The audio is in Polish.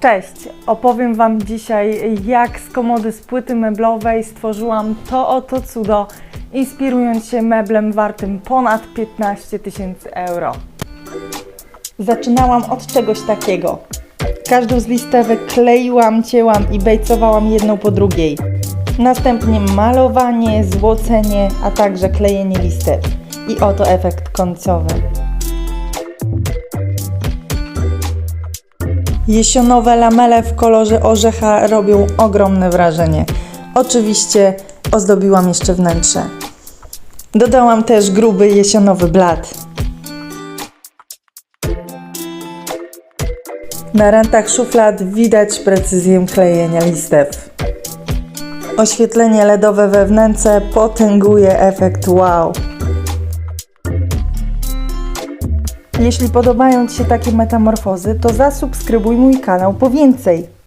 Cześć! Opowiem Wam dzisiaj, jak z komody z płyty meblowej stworzyłam to oto cudo, inspirując się meblem wartym ponad 15 tysięcy euro. Zaczynałam od czegoś takiego. Każdą z listewek kleiłam, cięłam i bejcowałam jedną po drugiej. Następnie malowanie, złocenie, a także klejenie listew. I oto efekt końcowy. Jesionowe lamele w kolorze orzecha robią ogromne wrażenie. Oczywiście ozdobiłam jeszcze wnętrze. Dodałam też gruby jesionowy blat. Na rantach szuflad widać precyzję klejenia listew. Oświetlenie LEDowe we wnętrze potęguje efekt wow. Jeśli podobają Ci się takie metamorfozy, to zasubskrybuj mój kanał po więcej.